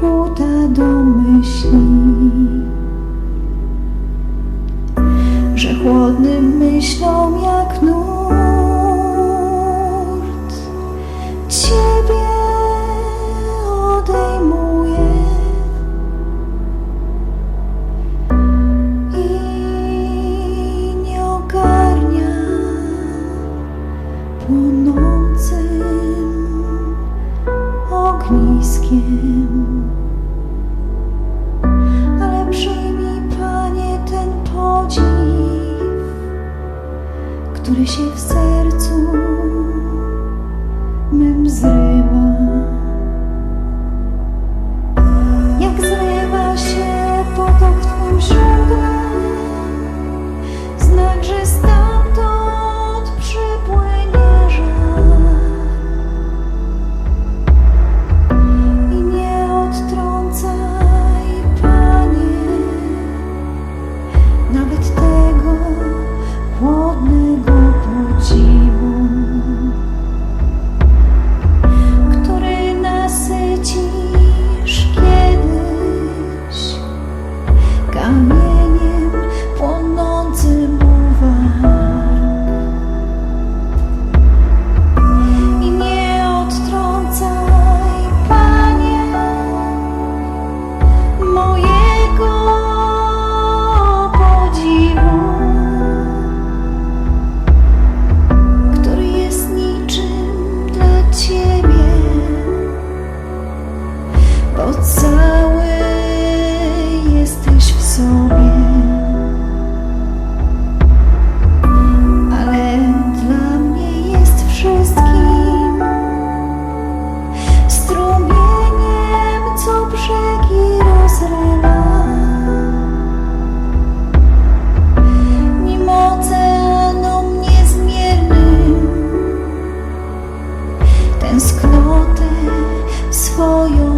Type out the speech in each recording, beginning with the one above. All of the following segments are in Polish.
kuta do myśli, że chłodnym myślą jak nurt Ciebie odejmuje i nie ogarnia płonąć. ogniskiem. Ale przyjmij, Panie, ten podziw, który się w sercu mym zrywa. for you.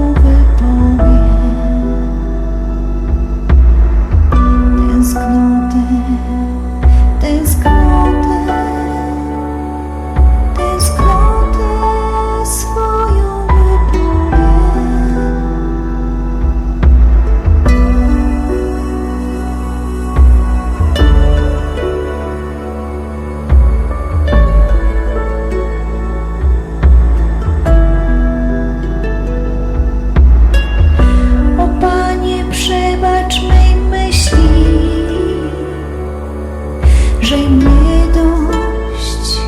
że nie dość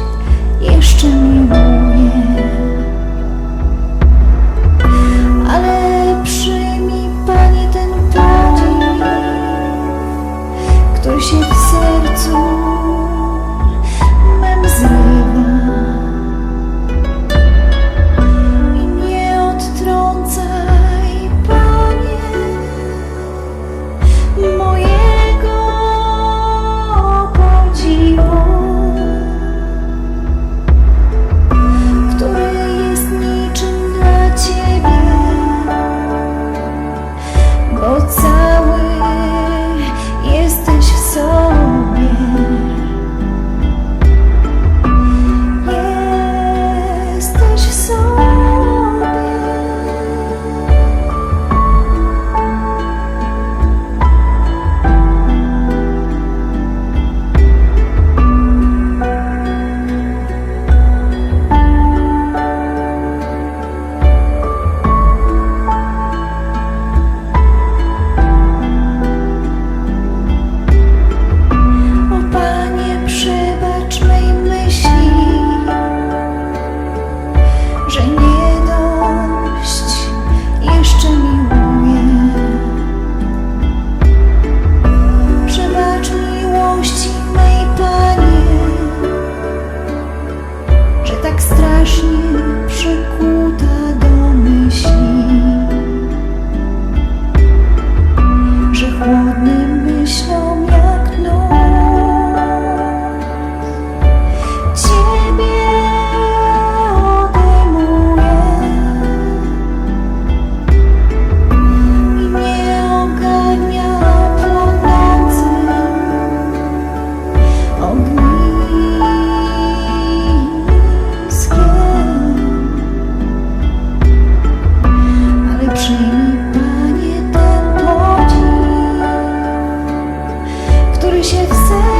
jeszcze mi. shifts.